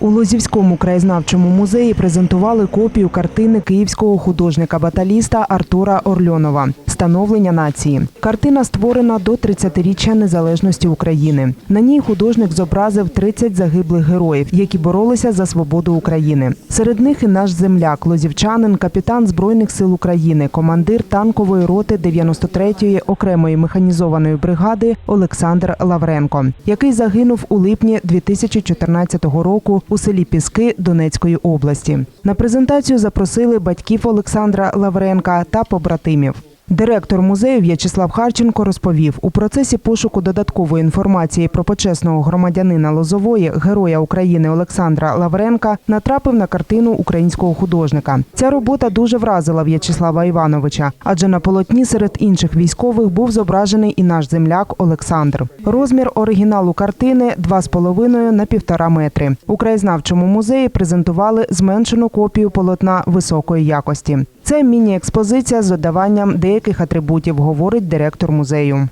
У Лозівському краєзнавчому музеї презентували копію картини київського художника-баталіста Артура Орльонова Становлення нації. Картина створена до 30-річчя незалежності України. На ній художник зобразив 30 загиблих героїв, які боролися за свободу України. Серед них і наш земляк, лозівчанин, капітан збройних сил України, командир танкової роти 93-ї окремої механізованої бригади Олександр Лавренко, який загинув у липні 2014 року у селі Піски Донецької області. На презентацію запросили батьків Олександра Лавренка та побратимів. Директор музею В'ячеслав Харченко розповів, у процесі пошуку додаткової інформації про почесного громадянина Лозової, героя України Олександра Лавренка, натрапив на картину українського художника. Ця робота дуже вразила В'ячеслава Івановича, адже на полотні серед інших військових був зображений і наш земляк Олександр. Розмір оригіналу картини 2,5 на 1,5 метри. У краєзнавчому музеї презентували зменшену копію полотна високої якості. Це міні-експозиція з додаванням деяких атрибутів, говорить директор музею.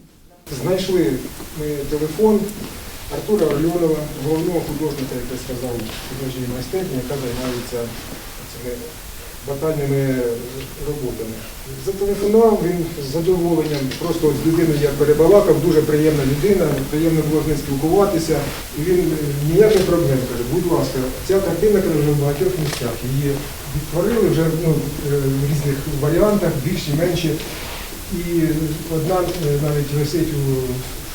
Знайшли ми телефон Артура Орльонова, головного художника, як я сказав, художньої майстерні, яка займається батальними роботами. Зателефонував він з задоволенням, просто з людиною я перебалакав, дуже приємна людина, приємно було з ним спілкуватися. І він ніяких проблем каже, будь ласка, ця картина каже, вже в багатьох місцях. Її відтворили вже ну, е, в різних варіантах, більші, менші. І одна е, навіть висить у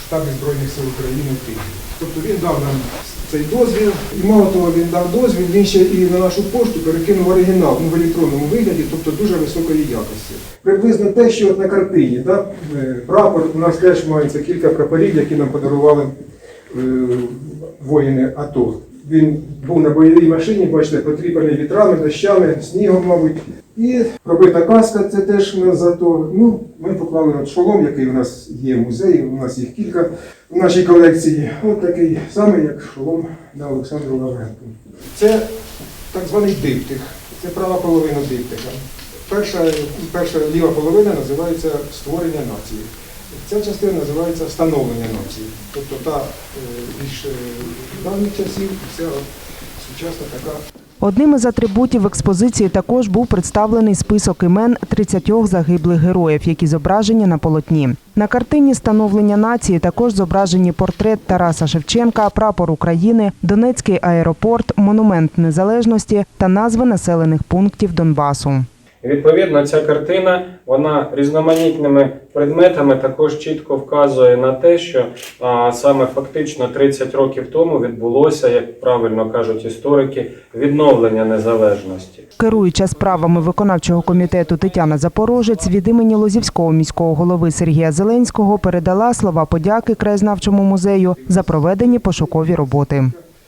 штабі Збройних сил України в Києві. Тобто він дав нам цей дозвіл, і мало того, він дав дозвіл, він ще і на нашу пошту перекинув оригінал ну, в електронному вигляді, тобто дуже високої якості. Приблизно те, що от на картині, да? е, прапор, у нас теж мається кілька прапорів, які нам подарували е, воїни АТО. Він був на бойовій машині, бачите, потріпаний вітрами, дощами, снігом, мабуть. І пробита каска, це теж у нас зато. Ну, ми поклали от шолом, який у нас є в музеї, у нас їх кілька в нашій колекції. От такий самий, як шолом на Олександру Лавренку. Це так званий диптих. Це права половина диптиха. Перша, перша ліва половина називається створення нації. Ця частина називається становлення нації. Тобто та е, більш е, давніх часів, ця сучасна така Одним із атрибутів експозиції також був представлений список імен 30 загиблих героїв, які зображені на полотні. На картині становлення нації також зображені портрет Тараса Шевченка, прапор України, Донецький аеропорт, монумент незалежності та назви населених пунктів Донбасу. І, Відповідно, ця картина вона різноманітними предметами також чітко вказує на те, що а, саме фактично 30 років тому відбулося, як правильно кажуть історики, відновлення незалежності. Керуюча справами виконавчого комітету Тетяна Запорожець від імені Лозівського міського голови Сергія Зеленського передала слова подяки краєзнавчому музею за проведені пошукові роботи.